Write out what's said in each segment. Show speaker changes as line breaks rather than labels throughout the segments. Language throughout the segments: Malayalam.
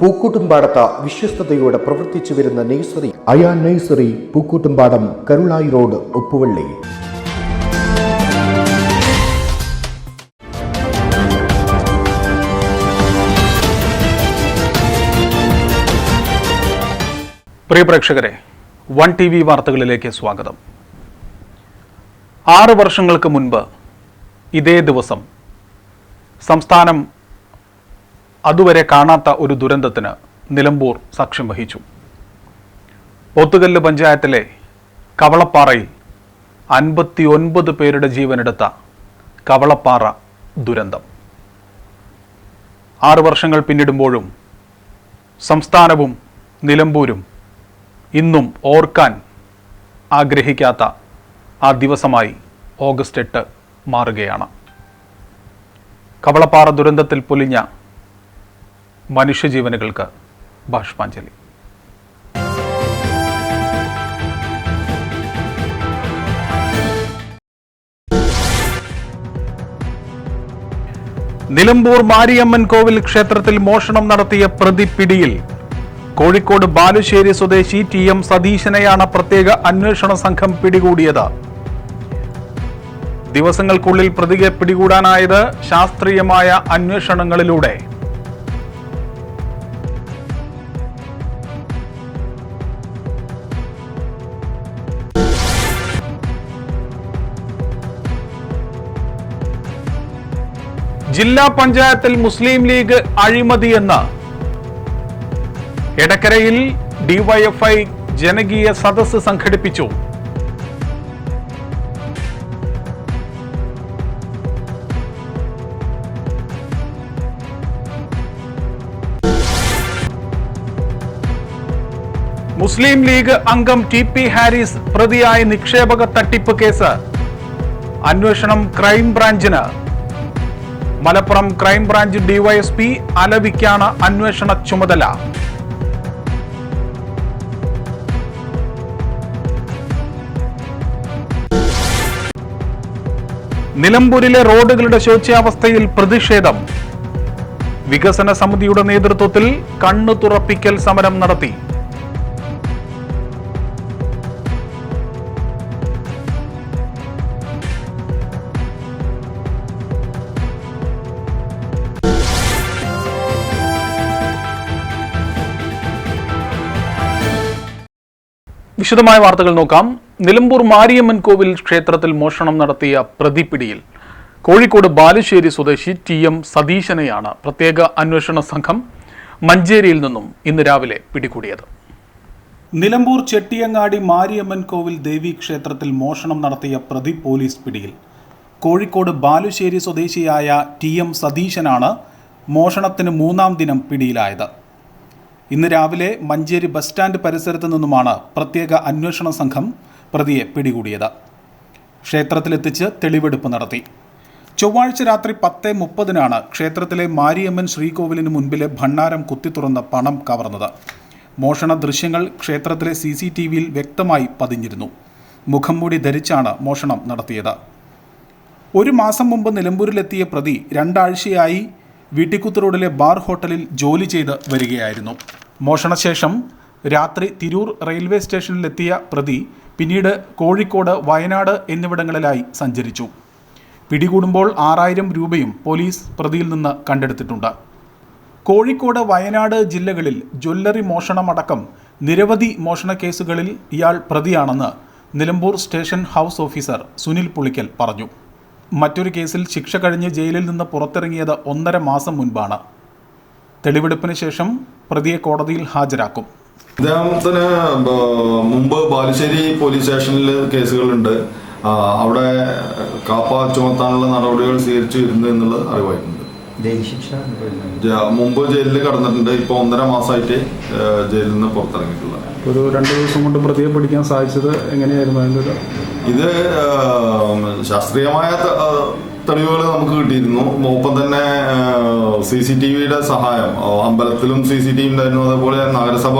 പൂക്കൂട്ടുംപാടത്ത വിശ്വസ്തയോടെ പ്രവർത്തിച്ചു വരുന്ന nursery Ayaan nursery Pookkottumpadam Karulai road Uppuvally
പ്രിയ പ്രേക്ഷകരെ വൺ ടി വി വാർത്തകളിലേക്ക് സ്വാഗതം ആറ് വർഷങ്ങൾക്ക് മുൻപ് ഇതേ ദിവസം സംസ്ഥാനം അതുവരെ കാണാത്ത ഒരു ദുരന്തത്തിന് നിലമ്പൂർ സാക്ഷ്യം വഹിച്ചു പോത്തുകല്ല് പഞ്ചായത്തിലെ കവളപ്പാറയിൽ അൻപത്തിയൊൻപത് പേരുടെ ജീവനെടുത്ത കവളപ്പാറ ദുരന്തം ആറ് വർഷങ്ങൾ പിന്നിടുമ്പോഴും സംസ്ഥാനവും നിലമ്പൂരും ഇന്നും ഓർക്കാൻ ആഗ്രഹിക്കാത്ത ആ ദിവസമായി ഓഗസ്റ്റ് എട്ട് മാറുകയാണ് കവളപ്പാറ ദുരന്തത്തിൽ പൊലിഞ്ഞ മനുഷ്യജീവനുകൾക്ക് ബാഷ്പാഞ്ജലി നിലമ്പൂർ മാരിയമ്മൻ കോവിൽ ക്ഷേത്രത്തിൽ മോഷണം നടത്തിയ പ്രതി പിടിയിൽ കോഴിക്കോട് ബാലുശ്ശേരി സ്വദേശി ടി എം സതീശനെയാണ് പ്രത്യേക അന്വേഷണ സംഘം പിടികൂടിയത് ദിവസങ്ങൾക്കുള്ളിൽ പ്രതിയെ പിടികൂടാനായത് ശാസ്ത്രീയമായ അന്വേഷണങ്ങളിലൂടെ ജില്ലാ പഞ്ചായത്തിൽ മുസ്ലിം ലീഗ് അഴിമതിയെന്ന് എടക്കരയിൽ ഡിവൈഎഫ്ഐ ജനകീയ സദസ് സംഘടിപ്പിച്ചു മുസ്ലിം ലീഗ് അംഗം ടി പി ഹാരിസ് പ്രതിയായ നിക്ഷേപക തട്ടിപ്പ് കേസ് അന്വേഷണം ക്രൈംബ്രാഞ്ചിന് മലപ്പുറം ക്രൈംബ്രാഞ്ച് ഡിവൈഎസ്പി അലവിക്കാണ് അന്വേഷണ ചുമതല നിലമ്പൂരിലെ റോഡുകളുടെ ശോച്യാവസ്ഥയിൽ പ്രതിഷേധം വികസന സമിതിയുടെ നേതൃത്വത്തിൽ കണ്ണു തുറപ്പിക്കൽ സമരം നടത്തി വിശദമായ വാർത്തകൾ നോക്കാം നിലമ്പൂർ മാരിയമ്മൻ കോവിൽ ക്ഷേത്രത്തിൽ മോഷണം നടത്തിയ പ്രതിപിടിയിൽ കോഴിക്കോട് ബാലുശ്ശേരി സ്വദേശി ടി എം സതീശനെയാണ് പ്രത്യേക അന്വേഷണ സംഘം മഞ്ചേരിയിൽ നിന്നും ഇന്ന് രാവിലെ പിടികൂടിയത് നിലമ്പൂർ ചെട്ടിയങ്ങാടി മാരിയമ്മൻ കോവിൽ ദേവി ക്ഷേത്രത്തിൽ മോഷണം നടത്തിയ പ്രതി പോലീസ് പിടിയിൽ കോഴിക്കോട് ബാലുശ്ശേരി സ്വദേശിയായ ടി എം സതീശനാണ് മോഷണത്തിന് മൂന്നാം ദിനം പിടിയിലായത് ഇന്ന് രാവിലെ മഞ്ചേരി ബസ് സ്റ്റാൻഡ് പരിസരത്ത് നിന്നുമാണ് പ്രത്യേക അന്വേഷണ സംഘം പ്രതിയെ പിടികൂടിയത് ക്ഷേത്രത്തിലെത്തിച്ച് തെളിവെടുപ്പ് നടത്തി ചൊവ്വാഴ്ച രാത്രി പത്ത് മുപ്പതിനാണ് ക്ഷേത്രത്തിലെ മാരിയമ്മൻ ശ്രീകോവിലിന് മുൻപിലെ ഭണ്ണാരം തുറന്ന പണം കവർന്നത് മോഷണ ദൃശ്യങ്ങൾ ക്ഷേത്രത്തിലെ സി സി ടി വിയിൽ വ്യക്തമായി പതിഞ്ഞിരുന്നു മുഖംമൂടി ധരിച്ചാണ് മോഷണം നടത്തിയത് ഒരു മാസം മുമ്പ് നിലമ്പൂരിലെത്തിയ പ്രതി രണ്ടാഴ്ചയായി വീട്ടിക്കുത്ത് റോഡിലെ ബാർ ഹോട്ടലിൽ ജോലി ചെയ്ത് വരികയായിരുന്നു മോഷണശേഷം രാത്രി തിരൂർ റെയിൽവേ സ്റ്റേഷനിലെത്തിയ പ്രതി പിന്നീട് കോഴിക്കോട് വയനാട് എന്നിവിടങ്ങളിലായി സഞ്ചരിച്ചു പിടികൂടുമ്പോൾ ആറായിരം രൂപയും പോലീസ് പ്രതിയിൽ നിന്ന് കണ്ടെടുത്തിട്ടുണ്ട് കോഴിക്കോട് വയനാട് ജില്ലകളിൽ ജ്വല്ലറി മോഷണമടക്കം നിരവധി മോഷണ കേസുകളിൽ ഇയാൾ പ്രതിയാണെന്ന് Nilambur station house officer Sunil Pulikkal പറഞ്ഞു മറ്റൊരു കേസിൽ ശിക്ഷ കഴിഞ്ഞ് ജയിലിൽ നിന്ന് പുറത്തിറങ്ങിയത് ഒന്നര മാസം മുൻപാണ് തെളിവെടുപ്പിന് ശേഷം പ്രതിയെ കോടതിയിൽ ഹാജരാക്കും
ഇദ്ദേഹത്തിന് മുമ്പ് ബാലുശ്ശേരി പോലീസ് സ്റ്റേഷനിൽ കേസുകളുണ്ട് അവിടെ കാപ്പ ചുമത്താനുള്ള നടപടികൾ സ്വീകരിച്ചു വരുന്നു എന്നുള്ളത് അറിവായിട്ടുണ്ട് മുമ്പ് ജയിലിൽ കടന്നിട്ടുണ്ട് ഇപ്പൊ ഒന്നര മാസമായിട്ട് ജയിലിൽ നിന്ന് പുറത്തിറങ്ങിയിട്ടുള്ളത്
ഒരു രണ്ട് ദിവസം കൊണ്ട് പ്രതിയെ പിടിക്കാൻ സാധിച്ചത് എങ്ങനെയായിരുന്നു
ഇത് ശാസ്ത്രീയമായ തെളിവുകൾ നമുക്ക് കിട്ടിയിരുന്നു ഒപ്പം തന്നെ സി സി ടി വിയുടെ സഹായം അമ്പലത്തിലും സി സി ടി വി ഉണ്ടായിരുന്നു അതേപോലെ നഗരസഭ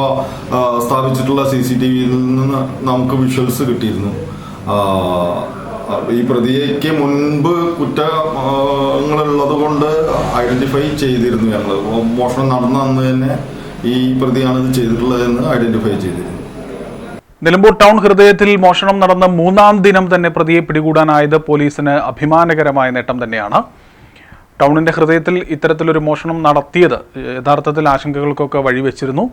സ്ഥാപിച്ചിട്ടുള്ള സി സി ടി വിയിൽ നിന്ന് നമുക്ക് വിഷ്വൽസ് കിട്ടിയിരുന്നു ഈ പ്രതിയേക്ക് മുൻപ് കുറ്റങ്ങളുള്ളത് കൊണ്ട് ഐഡന്റിഫൈ ചെയ്തിരുന്നു ഞങ്ങൾ മോഷണം നടന്ന അന്ന് തന്നെ ഈ പ്രതിയാണ് ഇത് ചെയ്തിട്ടുള്ളതെന്ന് ഐഡന്റിഫൈ ചെയ്തിരുന്നു
നിലമ്പൂർ ടൗൺ ഹൃദയത്തിൽ മോഷണം നടന്ന മൂന്നാം ദിനം തന്നെ പ്രതിയെ പിടികൂടാനായത് പോലീസിന് അഭിമാനകരമായ നേട്ടം തന്നെയാണ് ടൗണിന്റെ ഹൃദയത്തിൽ ഇത്തരത്തിലൊരു മോഷണം നടത്തിയത് യഥാർത്ഥത്തിൽ ആശങ്കകൾക്കൊക്കെ വഴിവെച്ചിരുന്നു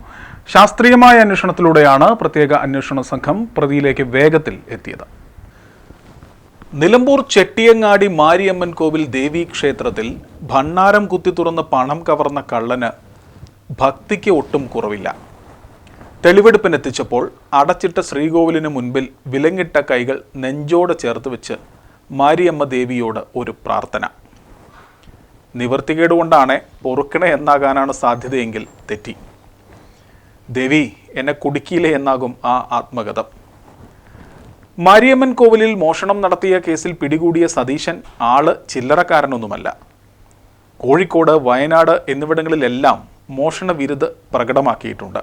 ശാസ്ത്രീയമായ അന്വേഷണത്തിലൂടെയാണ് പ്രത്യേക അന്വേഷണ സംഘം പ്രതിയിലേക്ക് വേഗത്തിൽ എത്തിയത് നിലമ്പൂർ ചെട്ടിയങ്ങാടി മാരിയമ്മൻ കോവിൽ ദേവീ ക്ഷേത്രത്തിൽ ഭണ്ണാരം കുത്തി തുറന്ന് പണം കവർന്ന കള്ളന് ഭക്തിക്ക് ഒട്ടും കുറവില്ല തെളിവെടുപ്പിനെത്തിച്ചപ്പോൾ അടച്ചിട്ട ശ്രീകോവിലിന് മുൻപിൽ വിലങ്ങിട്ട കൈകൾ നെഞ്ചോട് ചേർത്ത് വെച്ച് മാരിയമ്മ ദേവിയോട് ഒരു പ്രാർത്ഥന നിവർത്തികേടുകൊണ്ടാണ് പൊറുക്കണേ എന്നാകാനാണ് സാധ്യതയെങ്കിൽ തെറ്റി ദേവി എന്നെ കുടുക്കിയില്ലേ എന്നാകും ആ ആത്മകഥം മാരിയമ്മൻ കോവിലിൽ മോഷണം നടത്തിയ കേസിൽ പിടികൂടിയ സതീശൻ ആള് ചില്ലറക്കാരനൊന്നുമല്ല കോഴിക്കോട് വയനാട് എന്നിവിടങ്ങളിലെല്ലാം മോഷണ വിരുത് പ്രകടമാക്കിയിട്ടുണ്ട്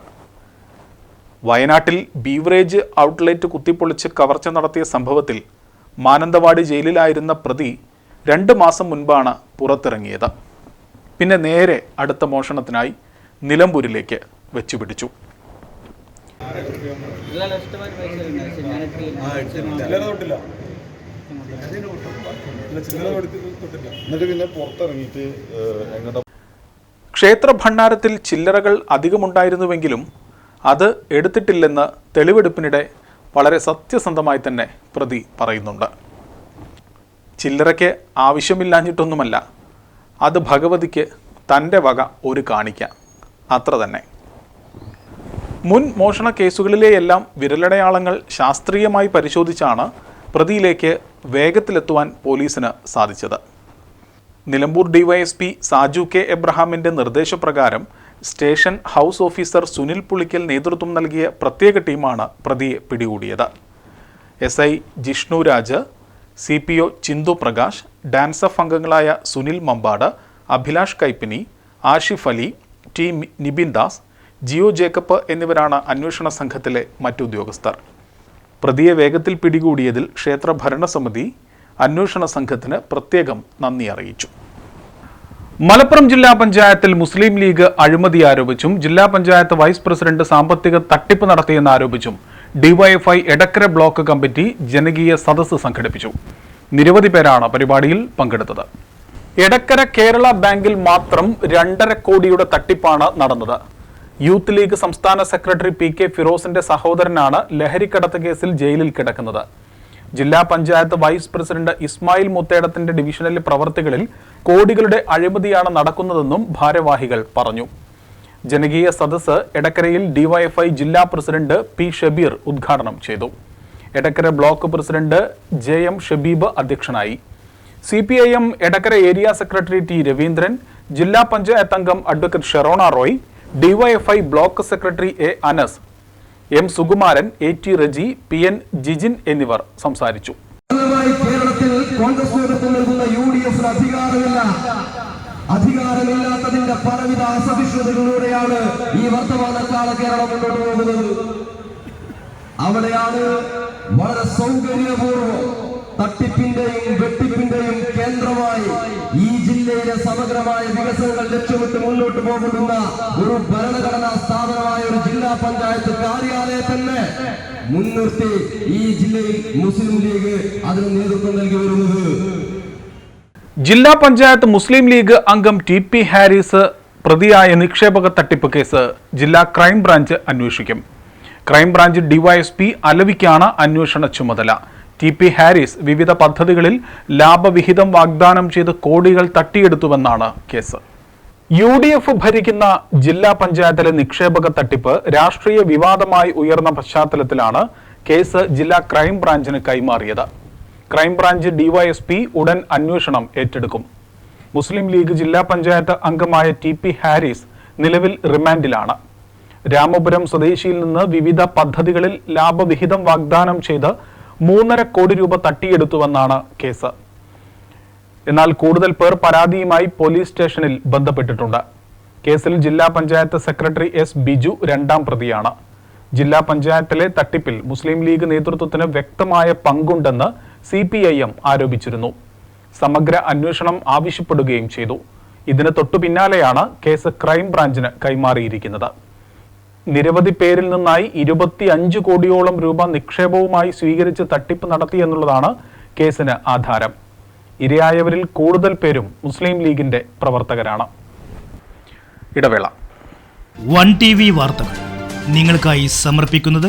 വയനാട്ടിൽ ബീവറേജ് ഔട്ട്ലെറ്റ് കുത്തിപ്പൊളിച്ച് കവർച്ച നടത്തിയ സംഭവത്തിൽ മാനന്തവാടി ജയിലിലായിരുന്ന പ്രതി രണ്ട് മാസം മുൻപാണ് പുറത്തിറങ്ങിയത് പിന്നെ നേരെ അടുത്ത മോഷണത്തിനായി നിലമ്പൂരിലേക്ക് വെച്ചുപിടിച്ചു ക്ഷേത്ര ഭണ്ഡാരത്തിൽ ചില്ലറകൾ അധികമുണ്ടായിരുന്നുവെങ്കിലും അത് എടുത്തിട്ടില്ലെന്ന് തെളിവെടുപ്പിനിടെ വളരെ സത്യസന്ധമായി തന്നെ പ്രതി പറയുന്നുണ്ട് ചില്ലറയ്ക്ക് ആവശ്യമില്ലാഞ്ഞിട്ടൊന്നുമല്ല അത് ഭഗവതിക്ക് തൻ്റെ വക ഒരു കാണിക്ക അത്ര തന്നെ മുൻ മോഷണ കേസുകളിലെയെല്ലാം വിരലടയാളങ്ങൾ ശാസ്ത്രീയമായി പരിശോധിച്ചാണ് പ്രതിയിലേക്ക് വേഗത്തിലെത്തുവാൻ പോലീസിന് സാധിച്ചത് നിലമ്പൂർ ഡിവൈഎസ്പി സാജു കെ എബ്രഹാമിൻ്റെ നിർദ്ദേശപ്രകാരം station house officer Sunil Pulikkal നേതൃത്വം നൽകിയ പ്രത്യേക ടീമാണ് പ്രതിയെ പിടികൂടിയത് S I Jishnu Raj C P O Chinthu Prakash DANSAF അംഗങ്ങളായ സുനിൽ മമ്പാട് അഭിലാഷ് കൈപ്പിനി ആഷിഫ് അലി ടി നിബിൻ ദാസ് ജിയോ ജേക്കബ് എന്നിവരാണ് അന്വേഷണ സംഘത്തിലെ മറ്റുദ്യോഗസ്ഥർ പ്രതിയെ വേഗത്തിൽ പിടികൂടിയതിൽ ക്ഷേത്ര ഭരണസമിതി അന്വേഷണ സംഘത്തിന് പ്രത്യേകം നന്ദി അറിയിച്ചു മലപ്പുറം ജില്ലാ പഞ്ചായത്തിൽ മുസ്ലിം ലീഗ് അഴിമതി ആരോപിച്ചും ജില്ലാ പഞ്ചായത്ത് വൈസ് പ്രസിഡന്റ് സാമ്പത്തിക തട്ടിപ്പ് നടത്തിയെന്ന് ആരോപിച്ചും ഡിവൈഎഫ്ഐ എടക്കര ബ്ലോക്ക് കമ്മിറ്റി ജനകീയ സദസ്സ് സംഘടിപ്പിച്ചു നിരവധി പേരാണ് പരിപാടിയിൽ പങ്കെടുത്തത് എടക്കര കേരള ബാങ്കിൽ മാത്രം രണ്ടര കോടിയുടെ തട്ടിപ്പാണ് നടന്നത് യൂത്ത് ലീഗ് സംസ്ഥാന സെക്രട്ടറി പി കെ ഫിറോസിന്റെ സഹോദരനാണ് ലഹരിക്കടത്ത് കേസിൽ ജയിലിൽ കിടക്കുന്നത് ജില്ലാ പഞ്ചായത്ത് വൈസ് പ്രസിഡന്റ് ഇസ്മായിൽ മുത്തേടത്തിന്റെ ഡിവിഷനിലെ പ്രവർത്തികളിൽ കോടികളുടെ അഴിമതിയാണ് നടക്കുന്നതെന്നും ഭാരവാഹികൾ പറഞ്ഞു ജനകീയ സദസ് എടക്കരയിൽ ഡിവൈഎഫ്ഐ ജില്ലാ പ്രസിഡന്റ് പി ഷബീർ ഉദ്ഘാടനം ചെയ്തു Edakkara block president J M Shabeeb അധ്യക്ഷനായി C P I M Edakkara area secretary T Raveendran ജില്ലാ പഞ്ചായത്ത് അംഗം advocate Sherona Roy DYFI block secretary A Anas M Sukumaran A T Reji P N Jijin എന്നിവർ സംസാരിച്ചു കേരളത്തിൽ കോൺഗ്രസ് അധികാരമില്ലാത്തതിന്റെ പലവിധ അസഹിഷ്ണുതകളിലൂടെയാണ് ഈ വർത്തമാനക്കാല കേരളം മുന്നോട്ട് പോകുന്നത് അവിടെയാണ് വളരെ സൗകര്യപൂർവ്വം തട്ടിപ്പിന്റെയും വെട്ടിപ്പിന്റെയും കേന്ദ്രമായി സമഗ്രമായ വികസനങ്ങൾ ലക്ഷ്യമിട്ട് മുന്നോട്ട് പോകുന്ന ഒരു ഭരണഘടനാ സ്ഥാപനമായ ഒരു ജില്ലാ പഞ്ചായത്ത് കാര്യാലയം തന്നെ മുൻനിർത്തി ഈ ജില്ലയിൽ മുസ്ലിം ലീഗ് അതിന് നേതൃത്വം നൽകി വരുന്നത് ജില്ലാ പഞ്ചായത്ത് മുസ്ലിം ലീഗ് അംഗം ടി പി ഹാരിസ് പ്രതിയായ നിക്ഷേപക തട്ടിപ്പ് കേസ് ജില്ലാ ക്രൈംബ്രാഞ്ച് അന്വേഷിക്കും ക്രൈംബ്രാഞ്ച് ഡിവൈഎസ്പി അലവിക്കാണ് അന്വേഷണ ചുമതല ടി പി ഹാരിസ് വിവിധ പദ്ധതികളിൽ ലാഭവിഹിതം വാഗ്ദാനം ചെയ്ത് കോടികൾ തട്ടിയെടുത്തുവെന്നാണ് കേസ് യു ഡി എഫ് ഭരിക്കുന്ന ജില്ലാ പഞ്ചായത്തിലെ നിക്ഷേപക തട്ടിപ്പ് രാഷ്ട്രീയ വിവാദമായി ഉയർന്ന പശ്ചാത്തലത്തിലാണ് കേസ് ജില്ലാ ക്രൈംബ്രാഞ്ചിന് കൈമാറിയത് ക്രൈംബ്രാഞ്ച് ഡിവൈഎസ്പി ഉടൻ അന്വേഷണം ഏറ്റെടുക്കും മുസ്ലിം ലീഗ് ജില്ലാ പഞ്ചായത്ത് അംഗമായ ടി പി ഹാരിസ് നിലവിൽ റിമാൻഡിലാണ് രാമപുരം സ്വദേശിയിൽ നിന്ന് വിവിധ പദ്ധതികളിൽ ലാഭവിഹിതം വാഗ്ദാനം ചെയ്ത് മൂന്നര കോടി രൂപ തട്ടിയെടുത്തുവെന്നാണ് കേസ് എന്നാൽ കൂടുതൽ പേർ പരാതിയുമായി പോലീസ് സ്റ്റേഷനിൽ ബന്ധപ്പെട്ടിട്ടുണ്ട് കേസിൽ ജില്ലാ പഞ്ചായത്ത് സെക്രട്ടറി എസ് ബിജു രണ്ടാം പ്രതിയാണ് ജില്ലാ പഞ്ചായത്തിലെ തട്ടിപ്പിൽ മുസ്ലിം ലീഗ് നേതൃത്വത്തിന് വ്യക്തമായ പങ്കുണ്ടെന്ന് സി പി ഐ എം ആരോപിച്ചിരുന്നു സമഗ്ര അന്വേഷണം ആവശ്യപ്പെടുകയും ചെയ്തു ഇതിന് തൊട്ടു പിന്നാലെയാണ് കേസ് ക്രൈംബ്രാഞ്ചിന് കൈമാറിയിരിക്കുന്നത് നിരവധി പേരിൽ നിന്നായി ഇരുപത്തി അഞ്ച് കോടിയോളം രൂപ നിക്ഷേപവുമായി സ്വീകരിച്ച് തട്ടിപ്പ് നടത്തി എന്നുള്ളതാണ് കേസിന് ആധാരം ഇരയായവരിൽ കൂടുതൽ പേരും മുസ്ലിം ലീഗിന്റെ പ്രവർത്തകരാണ് ഇടവേള
വൺ ടി വി വാർത്തകൾ നിങ്ങൾക്കായി സമർപ്പിക്കുന്നത്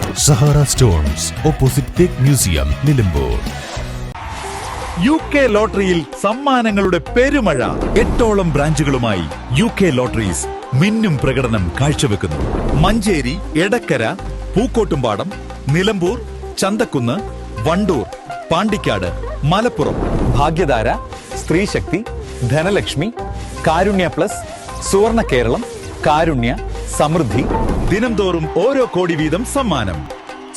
Sahara stones opposite tech museum Nilambur U K ലോട്ടറിയിൽ സമ്മാനങ്ങളുടെ പെരുമഴ എട്ടോളം ബ്രാഞ്ചുകളുമായി യു കെ ലോട്ടറീസ് മിന്നും പ്രകടനം കാഴ്ചവെക്കുന്നു മഞ്ചേരി എടക്കര പൂക്കോട്ടുംപാടം നിലമ്പൂർ ചന്തക്കുന്ന് വണ്ടൂർ പാണ്ടിക്കാട് മലപ്പുറം ഭാഗ്യധാര സ്ത്രീശക്തി ധനലക്ഷ്മി കാരുണ്യ പ്ലസ് സുവർണ കേരളം കാരുണ്യ സമൃദ്ധി ദിനംതോറും ഓരോ കോടി വീതം സമ്മാനം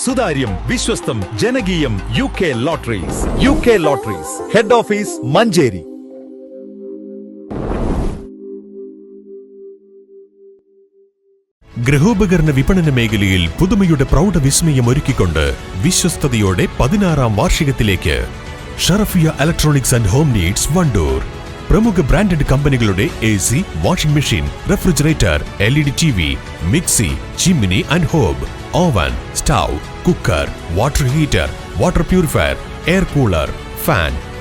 സുതാര്യം വിശ്വസ്തം ജനകീയം U K lotteries U K lotteries head office Manjeri ഗൃഹോപകരണ വിപണന മേഖലയിൽ പുതുമയുടെ പ്രൗഢ വിസ്മയം ഒരുക്കിക്കൊണ്ട് വിശ്വസ്തയോടെ പതിനാറാം വാർഷികത്തിലേക്ക് Sharafiya electronics and home needs Wandoor പ്രമുഖ ബ്രാൻഡഡ് കമ്പനികളുടെ A C washing machine refrigerator L E D T V mixie chimney and hob oven stove cooker water heater water purifier air cooler fan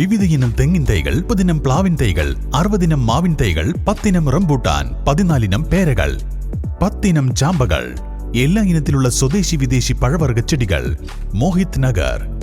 വിവിധയിനം തെങ്ങിൻ തൈകൾ മുപ്പതിനം പ്ലാവിൻ തൈകൾ അറുപതിനം മാവിൻ തൈകൾ പത്തിനം റംബൂട്ടാൻ പതിനാലിനം പേരകൾ പത്തിനം
ചാമ്പകൾ എല്ലാ ഇനത്തിലുള്ള സ്വദേശി വിദേശി പഴവർഗ ചെടികൾ Mohit Nagar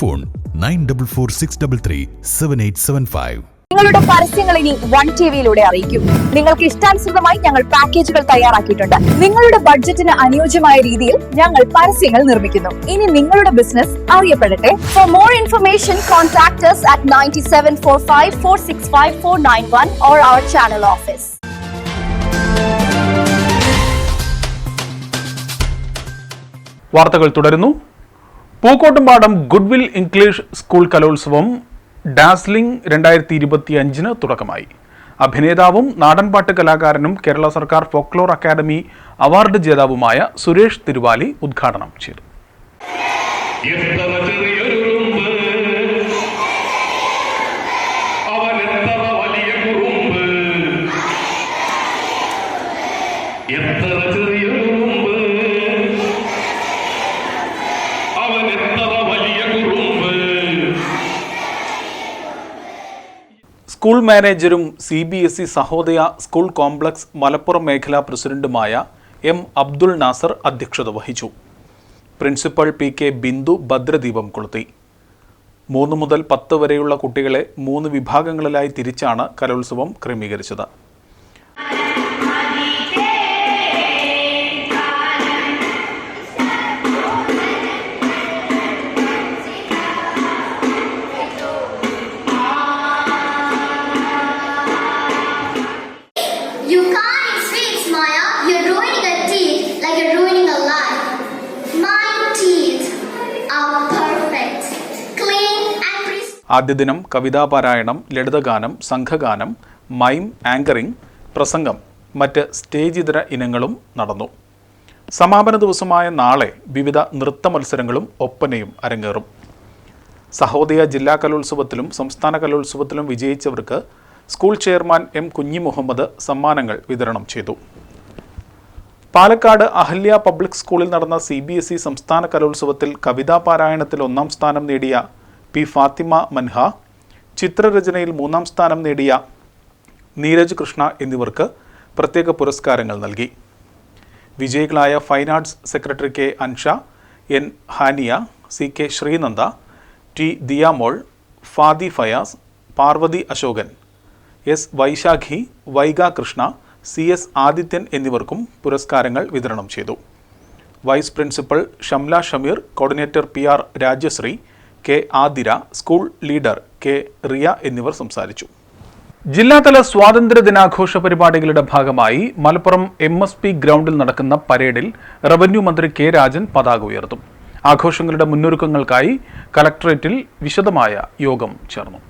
phone nine double four six double three seven eight seven five നിങ്ങളുടെ പരസ്യങ്ങൾ ഇനി വൺ ടി വിയിലൂടെ അറിയിക്കും നിങ്ങൾക്ക് ഇഷ്ടാനുസൃതമായി ഞങ്ങൾ പാക്കേജുകൾ തയ്യാറാക്കിയിട്ടുണ്ട് നിങ്ങളുടെ ബഡ്ജറ്റിന് അനുയോജ്യമായ രീതിയിൽ ഞങ്ങൾ പരസ്യങ്ങൾ നിർമ്മിക്കുന്നു ഇനി നിങ്ങളുടെ ബിസിനസ് അറിയപ്പെടട്ടെ for more information കോൺടാക്ടേഴ്സ് at ninety seven four five four six five four nine one or our channel office വാർത്തകൾ പൂക്കോട്ടുംപാടം ഗുഡ്വിൽ ഇംഗ്ലീഷ് സ്കൂൾ കലോത്സവം ഡാസ്ലിംഗ് രണ്ടായിരത്തി ഇരുപത്തി അഞ്ചിന് തുടക്കമായി അഭിനേതാവും നാടൻപാട്ട് കലാകാരനും കേരള സർക്കാർ ഫോക്ലോർ അക്കാദമി അവാർഡ് ജേതാവുമായ സുരേഷ് തിരുവാലി ഉദ്ഘാടനം ചെയ്തു സ്കൂൾ മാനേജരും C B S E Sahodaya school complex Malappuram മേഖലാ പ്രസിഡന്റുമായ എം അബ്ദുൾ നാസർ അധ്യക്ഷത വഹിച്ചു പ്രിൻസിപ്പൽ പി കെ ബിന്ദു ഭദ്രദീപം കൊളുത്തി മൂന്ന് മുതൽ പത്ത് വരെയുള്ള കുട്ടികളെ മൂന്ന് വിഭാഗങ്ങളിലായി തിരിച്ചാണ് കലോത്സവം ക്രമീകരിച്ചത് ആദ്യ ദിനം കവിതാപാരായണം ലളിതഗാനം സംഘഗാനം മൈം ആങ്കറിംഗ് പ്രസംഗം മറ്റ് സ്റ്റേജിതര ഇനങ്ങളും നടന്നു സമാപന ദിവസമായ നാളെ വിവിധ നൃത്ത മത്സരങ്ങളും ഒപ്പനയും അരങ്ങേറും സഹോദയ ജില്ലാ കലോത്സവത്തിലും സംസ്ഥാന കലോത്സവത്തിലും വിജയിച്ചവർക്ക് school chairman M Kunhi Muhammad സമ്മാനങ്ങൾ വിതരണം ചെയ്തു പാലക്കാട് അഹല്യ പബ്ലിക് സ്കൂളിൽ നടന്ന സി സംസ്ഥാന കലോത്സവത്തിൽ കവിതാ പാരായണത്തിൽ ഒന്നാം സ്ഥാനം നേടിയ പി ഫാത്തിമ മൻഹ ചിത്രരചനയിൽ മൂന്നാം സ്ഥാനം നേടിയ നീരജ് കൃഷ്ണ എന്നിവർക്ക് പ്രത്യേക പുരസ്കാരങ്ങൾ നൽകി വിജയികളായ fine arts secretary K Ansha N Haniya C K Sreenanda T Diyamol Fadi Fayas Parvathy Ashokan S Vaishakhi Vaiga Krishna C S Adithyan എന്നിവർക്കും പുരസ്കാരങ്ങൾ വിതരണം ചെയ്തു vice principal Shamla Shameer coordinator P R Rajasree K Athira school leader K Riya എന്നിവർ സംസാരിച്ചു ജില്ലാതല സ്വാതന്ത്ര്യ ദിനാഘോഷ പരിപാടികളുടെ ഭാഗമായി മലപ്പുറം എം എസ് പി ഗ്രൗണ്ടിൽ നടക്കുന്ന പരേഡിൽ റവന്യൂ മന്ത്രി കെ രാജൻ പതാക ഉയർത്തും ആഘോഷങ്ങളുടെ മുന്നൊരുക്കങ്ങൾക്കായി കലക്ടറേറ്റിൽ വിശദമായ യോഗം ചേർന്നു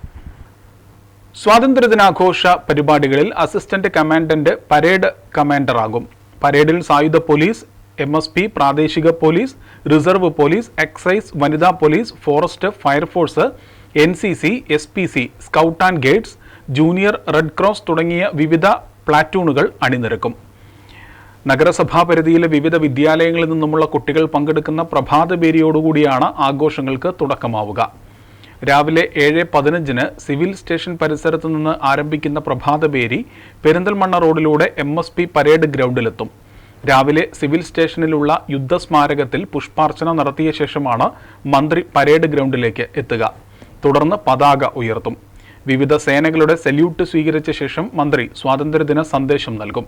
സ്വാതന്ത്ര്യദിനാഘോഷ പരിപാടികളിൽ അസിസ്റ്റന്റ് കമാൻഡന്റ് പരേഡ് കമാൻഡറാകും പരേഡിൽ സായുധ പോലീസ് എം എസ് പി പ്രാദേശിക പോലീസ് റിസർവ് പോലീസ് എക്സൈസ് വനിതാ police forest fire force N C C S P C scout and guides junior red cross തുടങ്ങിയ വിവിധ പ്ലാറ്റൂണുകൾ അണിനിരക്കും നഗരസഭാ പരിധിയിലെ വിവിധ വിദ്യാലയങ്ങളിൽ നിന്നുമുള്ള കുട്ടികൾ പങ്കെടുക്കുന്ന പ്രഭാതബേരിയോടുകൂടിയാണ് ആഘോഷങ്ങൾക്ക് തുടക്കമാവുക രാവിലെ ഏഴ് പതിനഞ്ചിന് സിവിൽ സ്റ്റേഷൻ പരിസരത്തു നിന്ന് ആരംഭിക്കുന്ന പ്രഭാതബേരി പെരിന്തൽമണ്ണ റോഡിലൂടെ എം എസ് പി പരേഡ് ഗ്രൗണ്ടിലെത്തും രാവിലെ സിവിൽ സ്റ്റേഷനിലുള്ള യുദ്ധസ്മാരകത്തിൽ പുഷ്പാർച്ചന നടത്തിയ ശേഷമാണ് മന്ത്രി പരേഡ് ഗ്രൗണ്ടിലേക്ക് എത്തുക തുടർന്ന് പതാക ഉയർത്തും വിവിധ സേനകളുടെ സല്യൂട്ട് സ്വീകരിച്ച ശേഷം മന്ത്രി സ്വാതന്ത്ര്യദിന സന്ദേശം നൽകും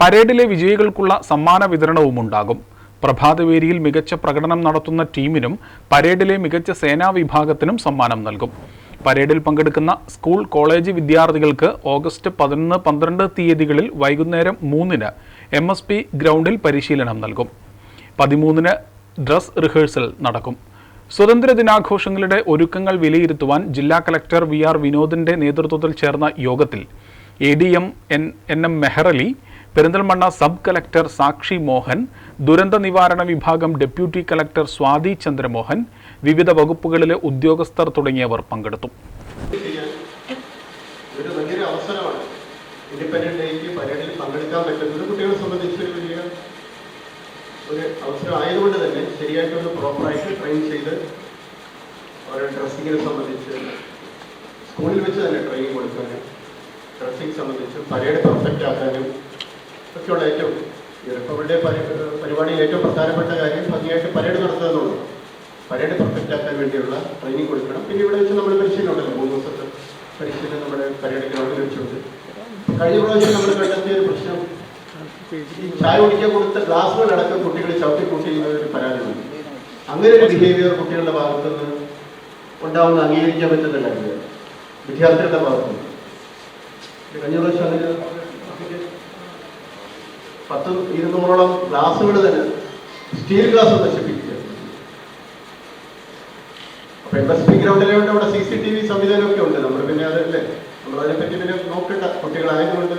പരേഡിലെ വിജയികൾക്കുള്ള സമ്മാന വിതരണവും ഉണ്ടാകും പ്രഭാതവേരിയിൽ മികച്ച പ്രകടനം നടത്തുന്ന ടീമിനും പരേഡിലെ മികച്ച സേനാ വിഭാഗത്തിനും സമ്മാനം നൽകും പരേഡിൽ പങ്കെടുക്കുന്ന സ്കൂൾ കോളേജ് വിദ്യാർത്ഥികൾക്ക് ഓഗസ്റ്റ് പതിനൊന്ന് പന്ത്രണ്ട് തീയതികളിൽ വൈകുന്നേരം മൂന്നിന് എം എസ് പി ഗ്രൗണ്ടിൽ പരിശീലനം നൽകും പതിമൂന്നിന് ഡ്രസ് റിഹേഴ്സൽ നടക്കും സ്വതന്ത്ര ദിനാഘോഷങ്ങളുടെ ഒരുക്കങ്ങൾ വിലയിരുത്തുവാൻ ജില്ലാ കലക്ടർ വി ആർ വിനോദിൻ്റെ നേതൃത്വത്തിൽ ചേർന്ന യോഗത്തിൽ A D M N N M Meharali Perinthalmanna sub collector Sakshi Mohan ദുരന്ത നിവാരണ വിഭാഗം ഡെപ്യൂട്ടി കലക്ടർ സ്വാതി ചന്ദ്രമോഹൻ വിവിധ വകുപ്പുകളിലെ ഉദ്യോഗസ്ഥർ തുടങ്ങിയവർ പങ്കെടുത്തു ഇൻഡിപെൻഡന്റ് ആയതുകൊണ്ട് തന്നെ ശരിയായിട്ടൊന്ന് പ്രോപ്പറായിട്ട് ട്രെയിൻ ചെയ്ത് അവരുടെ ഡ്രസ്സിങ്ങിനെ സംബന്ധിച്ച് സ്കൂളിൽ വെച്ച് തന്നെ ട്രെയിനിങ് കൊടുക്കാനും ഡ്രസ്സിങ് സംബന്ധിച്ച് പരേഡ് പെർഫെക്റ്റ് ആക്കാനും ഒക്കെയുള്ള ഏറ്റവും ഇവരുടെ പരിപാടിയിൽ ഏറ്റവും പ്രധാനപ്പെട്ട കാര്യം ഭംഗിയായിട്ട് പരേഡ് നടത്തുക പരേഡ് പെർഫെക്റ്റ് ആക്കാൻ വേണ്ടിയുള്ള ട്രെയിനിങ് കൊടുക്കണം പിന്നെ ഇവിടെ വെച്ച് നമ്മൾ പരിശീലനം ഉണ്ടല്ലോ മൂന്ന് ദിവസത്തെ പരിശീലനം നമ്മുടെ പരേഡ് ഗ്രൗണ്ടിൽ വെച്ചുകൊണ്ട് കഴിഞ്ഞ പ്രാവശ്യം നമ്മൾ കണ്ടെത്തിയ ഒരു പ്രശ്നം ഈ ചായ കുടിക്കാൻ കൊടുത്ത ഗ്ലാസ്സുകളടക്കം കുട്ടികൾ ചവിട്ടി കൂട്ടിയുന്ന ഒരു പരാതിയുണ്ട് അങ്ങനെ ഒരു ബിഹേവിയർ കുട്ടികളുടെ ഭാഗത്തു നിന്ന് ഉണ്ടാവുന്ന അംഗീകരിക്കാൻ പറ്റുന്ന കാര്യമില്ല വിദ്യാർത്ഥികളുടെ ഭാഗത്ത് നിന്ന് കഴിഞ്ഞ പ്രാവശ്യം അതിന് പത്ത് ഇരുന്നൂറോളം ഗ്ലാസ്സുകൾ തന്നെ സ്റ്റീൽ ഗ്ലാസ് നശിപ്പിക്കുക അപ്പൊ എം എസ് പി അവിടെ സി സി ടി വി സംവിധാനമൊക്കെ ഉണ്ട് നമ്മൾ പിന്നെ അതല്ലേ നമ്മൾ അതിനെപ്പറ്റി പിന്നെ നോക്കണ്ട കുട്ടികളായതുകൊണ്ട്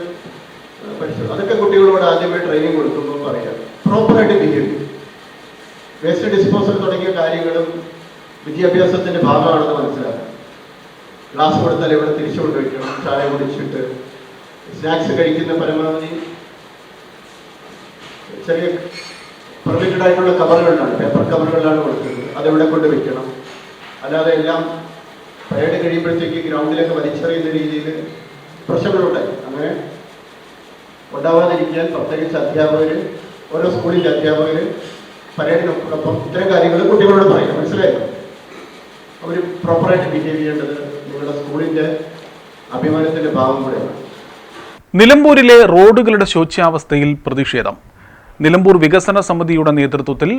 അതൊക്കെ കുട്ടികളോട് ആദ്യമേ ട്രെയിനിങ് കൊടുക്കുന്നു പറയാം പ്രോപ്പറായിട്ട് ബിഹേവ് വേസ്റ്റ് ഡിസ്പോസൽ തുടങ്ങിയ കാര്യങ്ങളും വിദ്യാഭ്യാസത്തിന്റെ ഭാഗമാണെന്ന് മനസ്സിലാക്കാം ക്ലാസ് കൊടുത്താൽ ഇവിടെ തിരിച്ചു കൊണ്ടുവയ്ക്കണം ചായ കുടിച്ചിട്ട് സ്നാക്സ് കഴിക്കുന്ന പരമാവധി ചെറിയ പെർമിറ്റഡ് ആയിട്ടുള്ള കവറുകളിലാണ് പേപ്പർ കവറുകളിലാണ് കൊടുക്കുന്നത് അതെവിടെ കൊണ്ട് വെക്കണം അല്ലാതെ എല്ലാം പരേഡ് കഴിയുമ്പോഴത്തേക്ക് ഗ്രൗണ്ടിലൊക്കെ വലിച്ചെറിയുന്ന രീതിയിൽ പ്രശ്നങ്ങളുണ്ടായി ഉണ്ടാവാതിരിക്കാൻ പ്രത്യേകിച്ച് അധ്യാപകർ ഓരോ സ്കൂളിൻ്റെ അധ്യാപകർ പരേഡിനൊപ്പം ഇത്തരം കാര്യങ്ങൾ കുട്ടികളോട് പറയണം മനസ്സിലായോ അവർ പ്രോപ്പറായിട്ട് ബിഹേവ് ചെയ്യേണ്ടത് നിങ്ങളുടെ സ്കൂളിൻ്റെ അഭിമാനത്തിൻ്റെ ഭാഗം കൂടെയാണ് നിലമ്പൂരിലെ റോഡുകളുടെ ശോച്യാവസ്ഥയിൽ പ്രതിഷേധം നിലമ്പൂർ വികസന സമിതിയുടെ നേതൃത്വത്തിൽ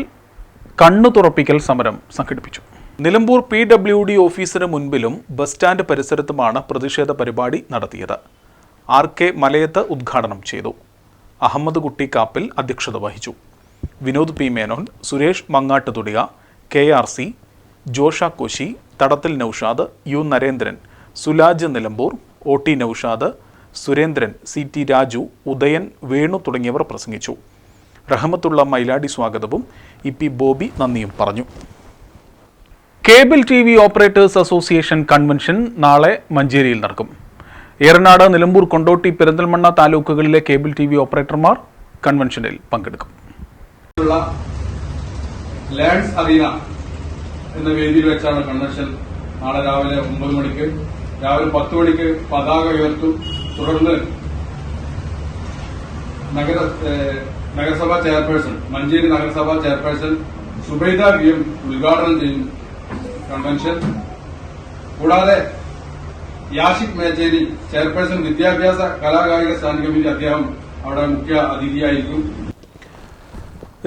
കണ്ണു തുറപ്പിക്കൽ സമരം സംഘടിപ്പിച്ചു നിലമ്പൂർ പി ഡബ്ല്യു ഡി ഓഫീസിന് മുൻപിലും ബസ് സ്റ്റാൻഡ് പരിസരത്തുമാണ് പ്രതിഷേധ പരിപാടി നടത്തിയത് ആർ കെ മലയത്ത് ഉദ്ഘാടനം ചെയ്തു അഹമ്മദ് കുട്ടി കാപ്പിൽ അധ്യക്ഷത വഹിച്ചു Vinod P Menon Suresh Mangattu Thudika K R C Josha Koshy Thadathil Noushad U Narendran Sulaj Nilambur O T Noushad Surendran C T Raju Udayan Venu തുടങ്ങിയവർ പ്രസംഗിച്ചു റഹമത്തുള്ള മൈലാടി സ്വാഗതവും ഇ പി ബോബി നന്ദിയും പറഞ്ഞു cable T V operators association convention നാളെ മഞ്ചേരിയിൽ നടക്കും ഏറനാട് നിലമ്പൂർ കൊണ്ടോട്ടി പെരിന്തൽമണ്ണ താലൂക്കുകളിലെ കേബിൾ ടി വി ഓപ്പറേറ്റർമാർ കൺവെൻഷനിൽ പങ്കെടുക്കും ലാൻഡ്സ് എന്ന വേദിയിൽ വെച്ചാണ് കൺവെൻഷൻ നാളെ രാവിലെ ഒമ്പത് മണിക്ക് രാവിലെ പത്ത് മണിക്ക് പതാക ഉയർത്തും തുടർന്ന് നഗര നഗരസഭാ ചെയർപേഴ്സൺ മഞ്ചേരി നഗരസഭാ ചെയർപേഴ്സൺ സുബൈദ വി എം ഉദ്ഘാടനം ചെയ്യും കൺവെൻഷൻ കൂടാതെ യാഷിക് മേച്ചേരി ചെയർപേഴ്സൺ വിദ്യാഭ്യാസ കലാകായിക സ്റ്റാൻഡിംഗ് കമ്മിറ്റി അദ്ദേഹം അവിടെ മുഖ്യ അതിഥിയായിരിക്കും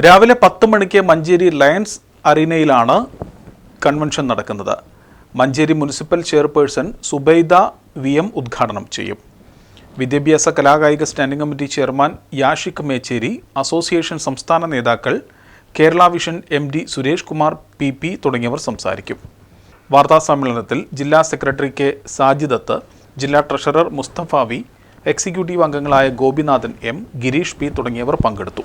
രാവിലെ പത്ത് മണിക്ക് മഞ്ചേരി ലയൺസ് അറീനയിലാണ് കൺവെൻഷൻ നടക്കുന്നത് Manjeri municipal chairperson Zubaida V M ഉദ്ഘാടനം ചെയ്യും വിദ്യാഭ്യാസ കലാകായിക standing committee chairman Yashik Mecheri association സംസ്ഥാന നേതാക്കൾ Kerala vision M D Suresh Kumar P P തുടങ്ങിയവർ സംസാരിക്കും വാർത്താ സമ്മേളനത്തിൽ ജില്ലാ സെക്രട്ടറി കെ സാജിദത്ത് ജില്ലാ ട്രഷറർ മുസ്തഫ വി എക്സിക്യൂട്ടീവ് അംഗങ്ങളായ ഗോപിനാഥൻ എം ഗിരീഷ് പി തുടങ്ങിയവർ പങ്കെടുത്തു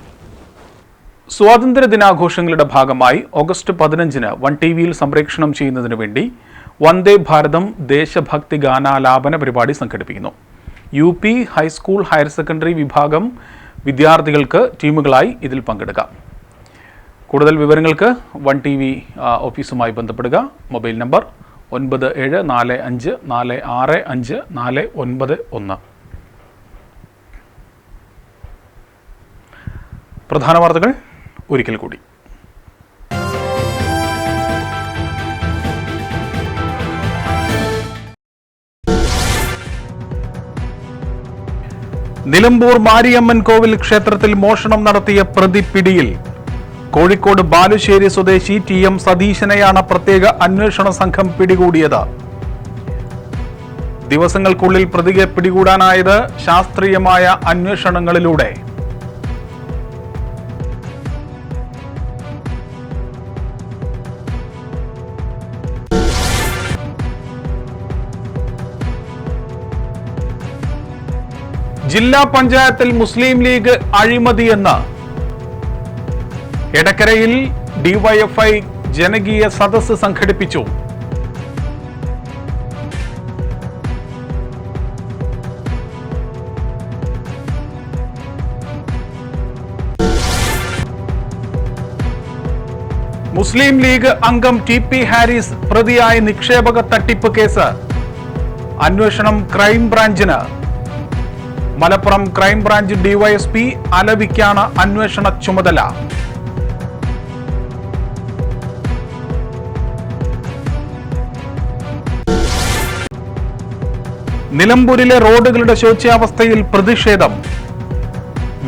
സ്വാതന്ത്ര്യ ദിനാഘോഷങ്ങളുടെ ഭാഗമായി ഓഗസ്റ്റ് പതിനഞ്ചിന് വൺ ടി വിയിൽ സംപ്രേക്ഷണം ചെയ്യുന്നതിനു വേണ്ടി വന്ദേ ഭാരതം ദേശഭക്തി ഗാനാലാപന പരിപാടി സംഘടിപ്പിക്കുന്നു U P high school higher secondary വിഭാഗം വിദ്യാർത്ഥികൾക്ക് ടീമുകളായി ഇതിൽ പങ്കെടുക്കാം കൂടുതൽ വിവരങ്ങൾക്ക് വൺ ടി വി ഓഫീസുമായി ബന്ധപ്പെടുക മൊബൈൽ നമ്പർ ഒൻപത് ഏഴ് നാല് അഞ്ച് നാല് ആറ് അഞ്ച് നാല് ഒൻപത് ഒന്ന് പ്രധാന വാർത്തകൾ ഒരിക്കൽ കൂടി നിലമ്പൂർ മാരിയമ്മൻ കോവിൽ ക്ഷേത്രത്തിൽ മോഷണം നടത്തിയ പ്രതി പിടിയിൽ കോഴിക്കോട് ബാലുശ്ശേരി സ്വദേശി ടി എം സതീശനെയാണ് പ്രത്യേക അന്വേഷണ സംഘം പിടികൂടിയത് ദിവസങ്ങൾക്കുള്ളിൽ പ്രതിയെ പിടികൂടാനായത് ശാസ്ത്രീയമായ അന്വേഷണങ്ങളിലൂടെ ജില്ലാ പഞ്ചായത്തിൽ മുസ്ലിം ലീഗ് അഴിമതിയെന്ന് എടക്കരയിൽ ഡിവൈഎഫ്ഐ ജനകീയ സദസ് സംഘടിപ്പിച്ചു മുസ്ലിം ലീഗ് അംഗം ടി പി ഹാരിസ് പ്രതിയായ നിക്ഷേപക തട്ടിപ്പ് കേസ് അന്വേഷണം ക്രൈംബ്രാഞ്ചിന് മലപ്പുറം ക്രൈംബ്രാഞ്ച് ഡിവൈഎസ്പി അലവിക്കാണ് അന്വേഷണ ചുമതല നിലമ്പൂരിലെ റോഡുകളുടെ ശോച്യാവസ്ഥയിൽ പ്രതിഷേധം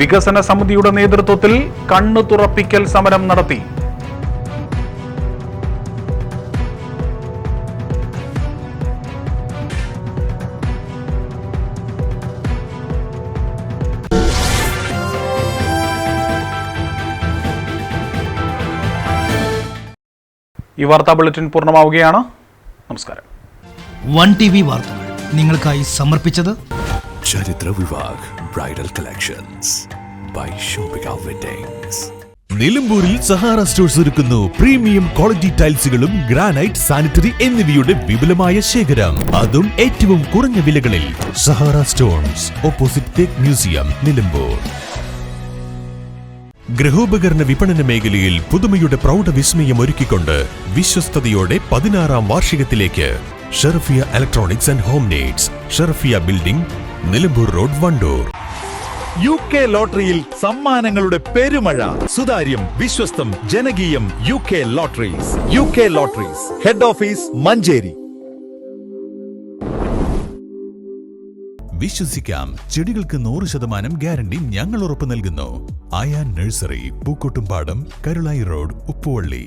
വികസന സമിതിയുടെ നേതൃത്വത്തിൽ കണ്ണു തുറപ്പിക്കൽ സമരം നടത്തി ഈ വാർത്താ ബുള്ളറ്റിൻ പൂർണ്ണമാവുകയാണ് നമസ്കാരം
വൺ ടി വി വാർത്തകൾ നിങ്ങൾക്കായി സമർപ്പിച്ചത്
Charitra Vivah bridal collections by Shopika weddings നിലമ്പൂരിൽ സഹാറ സ്റ്റോഴ്സ് ഒരുക്കുന്നു പ്രീമിയം ക്വാളിറ്റി ടൈൽസുകളും ഗ്രാനൈറ്റ് സാനിറ്ററി എന്നിവയുടെ വിപുലമായ ശേഖരം
അതും ഏറ്റവും കുറഞ്ഞ വിലകളിൽ Sahara stones opposite tech museum Nilambur ഗൃഹോപകരണ വിപണന മേഖലയിൽ പുതുമയുടെ പ്രൗഢ വിസ്മയം ഒരുക്കിക്കൊണ്ട് വിശ്വസ്തയോടെ പതിനാറാം വാർഷികത്തിലേക്ക് Sherfiya electronics and home needs Sherfiya building Nilambur road Wandoor U K ലോട്ടറിയിൽ സമ്മാനങ്ങളുടെ പെരുമഴ സുതാര്യം വിശ്വസ്തം ജനകീയം U K lotteries U K lotteries head office Manjeri വിശ്വസിക്കാം ചെടികൾക്ക് നൂറ് ശതമാനം ഗ്യാരണ്ടി ഞങ്ങൾ ഉറപ്പ് നൽകുന്നു ആയാൻ നഴ്സറി പൂക്കോട്ടുംപാടം കരുളായി റോഡ് ഉപ്പുവള്ളി